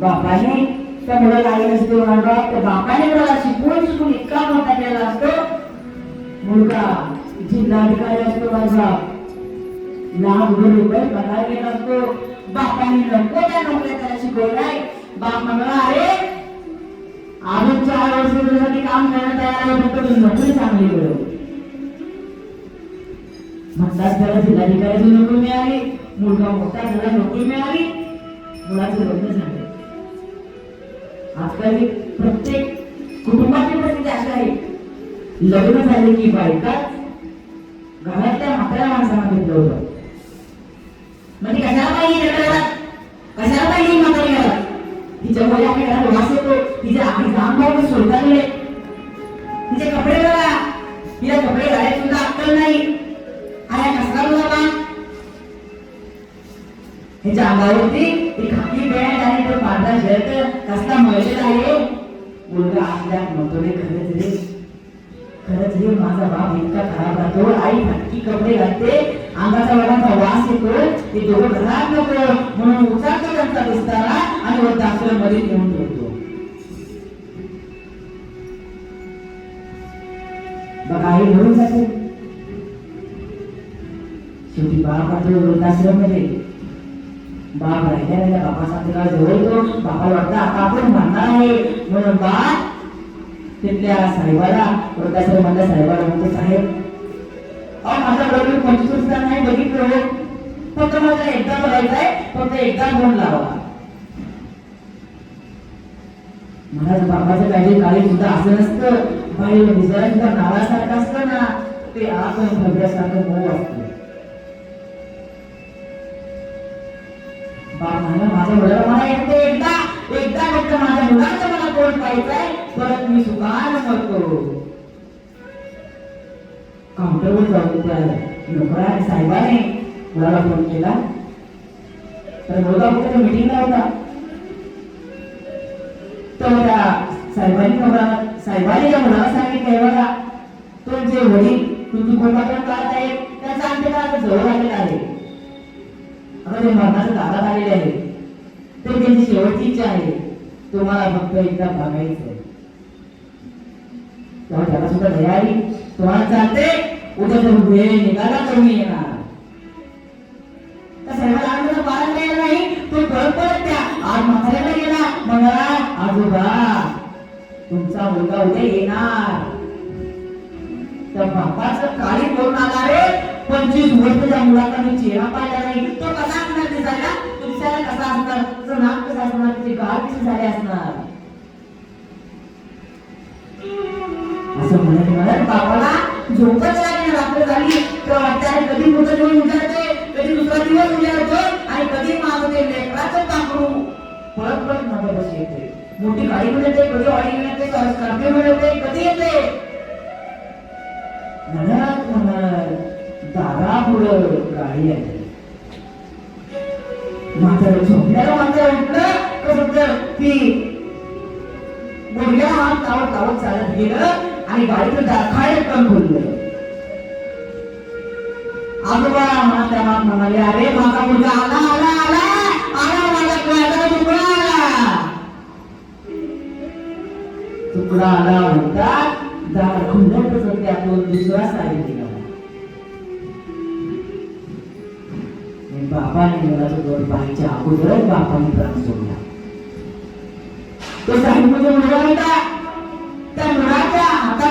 बापाने त्या मुलाला आई नसते म्हणाला त्या बापाने मुलाला शिकवून शिकून इतका मोठा केला असतो. मुलगा जिल्हाधिकारी असतो माझा. लाख रुपये पगार घेत असतो. बापाने नको त्या नोकऱ्या त्याला शिकवलाय बाप म्हणला अरे अजून चार वर्ष तुझ्यासाठी काम करण्यात तयार आहे फक्त तू नोकरी चांगली मिळव म्हणतात त्याला जिल्हाधिकाऱ्याची नोकरी मिळाली. मुलगा मोठा झाला नोकरी मिळाली. मुलाचं लग्न झालं. आजकाल प्रत्येक कुटुंबाची परिस्थिती अशी आहे. लग्न झाले की बायका घरातल्या म्हाताऱ्या माणसांना घेतलं होतं. म्हणजे कशाला पाहिजे कशाला पाहिजे म्हातारी घरात तिच्या मुळे आपल्या घरात वास येतो तिच्या आई भाऊ सोडता तिचे कपडे बघा. तिला कपडे घालायला सुद्धा अक्कल नाही. ह्याच्या अंगावरती ती खाकी पॅन्ट आणि तो पांढरा शर्ट कसला मजेत आहे. मुलगा आपल्या म्हणतो रे खरंच रे. खरंच रे माझा बाप इतका खराब राहतो. आई नक्की कपडे घालते. अंगाचा वडाचा वास येतो. ते दोघं घरात नको. म्हणून उचारतो त्यांचा दिसताना आणि वृद्धाश्रममध्ये घेऊन ठेवतो. बघा आई म्हणून जाते. शेवटी बाप आता वृद्धाश्रममध्ये बाप राहिल्या राहिल्या बापासाठी जवळ येतो बापाला वाटतं आता आपण म्हणणार आहे. म्हणून बाप तिथल्या साहेबाला वृद्धाश्रमातल्या साहेबाला म्हणतो साहेब अहो माझा बरोबर पंचवीस वर्षाचा नाही बघितलं हो. फक्त मला एकदा बघायचं आहे फक्त एकदा फोन लावा. महाराज बाबाचं काही काळी सुद्धा असं नसतं. बाहेर निसर्ग सुद्धा नावासारखं असतं ना. ते आपण भव्यासारखं मऊ असतं. माझ्या मुलाला मला एकटे एकदा एकदा फक्त माझ्या मुलाचं मला कोण पाहिजे परत मी सुखान मरतो काउंटरवर जाऊन त्या नोकरा साहेबाने मुलाला फोन केला. तर मुलगा कुठे मिटिंगला होता. तर त्या साहेबांनी नोकरा साहेबांनी त्या मुलाला सांगितलं बघा तुमचे वडील तुमची कोणता काढत आहे त्याचा अंत्यकाळ जवळ आलेला आहे. आता ते मरणाचं दादा आलेले आहे ते त्यांची शेवटची इच्छा आहे. तुम्हाला फक्त एकदा बघायचं आहे. तेव्हा त्याला सुद्धा तयारी तुम्हाला चालते उद्या जर वेळ निघाला तर मी येणार. त्या साहेबाला आनंद पालन द्यायला नाही. तो परत परत त्या आज म्हाताऱ्याला गेला. म्हणा आजोबा तुमचा मुलगा उद्या येणार. तर बापाचं काळी करून आला रे पंचवीस वर्षाच्या मुलाचा मी चेहरा पाहिला नाही तो कसा असणार दिसायला तो दिसायला कसा असणार त्याचं नाक कसं असणार त्याची गाळ कशी झाली असणार असं म्हणत म्हणत बापाला झोपच लागली रात्र झाली. तर वाटतं कधी मोठं उजाडते कधी दुसरा दिवस उजाडतो आणि कधी लेकराचं येते. मोठी गाडी मिळते कधी ऑडी मिळते मिळते कधी येते. म्हणत म्हणत दादा पुढं गाडी आहे. झोपल्याला उठलं कसं ती हात तावत तावत चालत गेलं आणि गाडीचं दाखाड पण खोललं आजोबा म्हात्या मात म्हणाले अरे माझा मुलगा आला आला आला आला माझा माझा तुकडा आला तुकडा आला होता दार खुलतच त्यातून दुसरा साडी निघाला आणि बाबाने मुलाचं दोन पाहायच्या अगोदर बापाने प्राण सोडला तो साहेब म्हणजे मुलगा होता त्या नळाच्या हातात